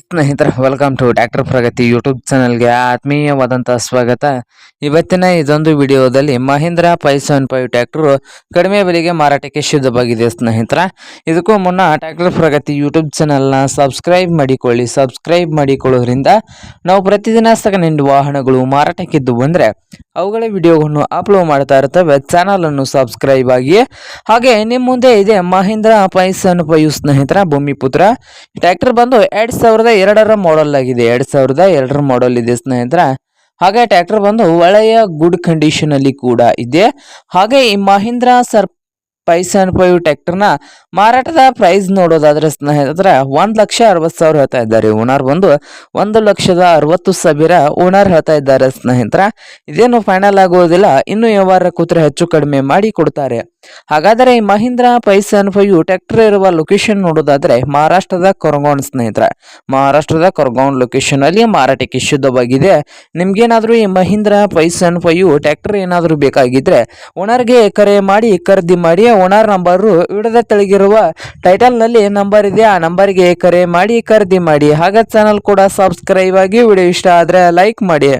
ಸ್ನೇಹಿತರೆ welcome to doctor Pragati YouTube ಚಾನಲ್ಗೆ ಆತ್ಮೀಯವಾದಂಥ ಸ್ವಾಗತ. ಇವತ್ತಿನ ಇದೊಂದು ವಿಡಿಯೋದಲ್ಲಿ ಮಹೀಂದ್ರ ಸೆವೆನ್ ಫೈವ್ ಟ್ಯಾಕ್ಟ್ರು ಕಡಿಮೆ ಬೆಲೆಗೆ ಮಾರಾಟಕ್ಕೆ ಸಿದ್ಧವಾಗಿದೆ ಸ್ನೇಹಿತರ. ಇದಕ್ಕೂ ಮುನ್ನ ಡಾಕ್ಟರ್ ಪ್ರಗತಿ ಯೂಟ್ಯೂಬ್ ಚಾನಲ್ನ ಸಬ್ಸ್ಕ್ರೈಬ್ ಮಾಡಿಕೊಳ್ಳಿ. ಸಬ್ಸ್ಕ್ರೈಬ್ ಮಾಡಿಕೊಳ್ಳೋದ್ರಿಂದ ನಾವು ಪ್ರತಿದಿನ ಸೆಕೆಂಡ್ ವಾಹನಗಳು ಮಾರಾಟಕ್ಕಿದ್ದು ಬಂದರೆ ಅವುಗಳ ವಿಡಿಯೋಗಳನ್ನು ಅಪ್ಲೋಡ್ ಮಾಡ್ತಾ ಇರ್ತವೆ. ಚಾನಲನ್ನು ಸಬ್ಸ್ಕ್ರೈಬ್ ಆಗಿ. ಹಾಗೆ ನಿಮ್ಮ ಮುಂದೆ ಇದೆ ಮಹೀಂದ್ರ ಸೆವೆನ್ ಫೈವ್ ಸ್ನೇಹಿತರ, ಭೂಮಿಪುತ್ರ. ಟ್ಯಾಕ್ಟರ್ ಬಂದು ಎರಡು ಸಾವಿರದ ಎರಡರ ಮಾಡೆಲ್ ಆಗಿದೆ. ಎರಡ್ ಸಾವಿರದ ಎರಡರ ಮಾಡೆಲ್ ಇದೆ ಸ್ನೇಹಿತರ. ಹಾಗೆ ಟ್ರ್ಯಾಕ್ಟರ್ ಬಂದು ಒಳ್ಳೆಯ ಗುಡ್ ಕಂಡೀಷನ್ ಅಲ್ಲಿ ಕೂಡ ಇದೆ. ಹಾಗೆ ಈ ಮಹೀಂದ್ರ ಸರ್ ಪೈಸನ್ ಫೈವ್ ಟ್ರ್ಯಾಕ್ಟರ್ನ ಮಾರಾಟದ ಪ್ರೈಸ್ ನೋಡೋದಾದ್ರೆ ಸ್ನೇಹಿತರೆ, ಒಂದ್ ಲಕ್ಷ ಅರವತ್ತು ಸಾವಿರ ಹೇಳ್ತಾ ಇದ್ದಾರೆ. ಓನರ್ ಬಂದು ಒಂದು ಲಕ್ಷದ ಅರವತ್ತು ಸಾವಿರ ಓನರ್ ಹೇಳ್ತಾ ಇದ್ದಾರೆ ಸ್ನೇಹಿತರ. ಇದೇನು ಫೈನಲ್ ಆಗುವುದಿಲ್ಲ ಇನ್ನು ವ್ಯವಹಾರ ಕೂತ್ರೆ ಹೆಚ್ಚು ಕಡಿಮೆ ಮಾಡಿ ಕೊಡ್ತಾರೆ. ಹಾಗಾದರೆ ಈ ಮಹೀಂದ್ರ ಪೈಸನ್ ಫೈವ್ ಟ್ರ್ಯಾಕ್ಟರ್ ಇರುವ ಲೊಕೇಶನ್ ನೋಡೋದಾದ್ರೆ ಮಹಾರಾಷ್ಟ್ರದ ಕೊರಗೋನ್ ಸ್ನೇಹಿತರೆ. ಮಹಾರಾಷ್ಟ್ರದ ಕೊರಗೋನ್ ಲೊಕೇಶನ್ ಅಲ್ಲಿ ಮಾರಾಟಕ್ಕೆ ಶುದ್ಧವಾಗಿದೆ. ನಿಮ್ಗೇನಾದ್ರೂ ಈ ಮಹೀಂದ್ರ ಪೈಸನ್ ಫೈವ್ ಟ್ರ್ಯಾಕ್ಟರ್ ಏನಾದರೂ ಬೇಕಾಗಿದ್ರೆ ಓನರ್ಗೆ ಕರೆ ಮಾಡಿ, ಖರೀದಿ ಮಾಡಿ ಓನರ್ ನಂಬರು ವಿಡದ ತೆಳಗಿರುವ ಟೈಟಲ್ನಲ್ಲಿ ನಂಬರ್ ಇದೆ, ಆ ನಂಬರ್ಗೆ ಕರೆ ಮಾಡಿ, ಖರೀದಿ ಮಾಡಿ. ಹಾಗೆ ಚಾನಲ್ ಕೂಡ ಸಬ್ಸ್ಕ್ರೈಬ್ ಆಗಿ ವಿಡಿಯೋ ಇಷ್ಟ ಆದ್ರೆ ಲೈಕ್ ಮಾಡಿ.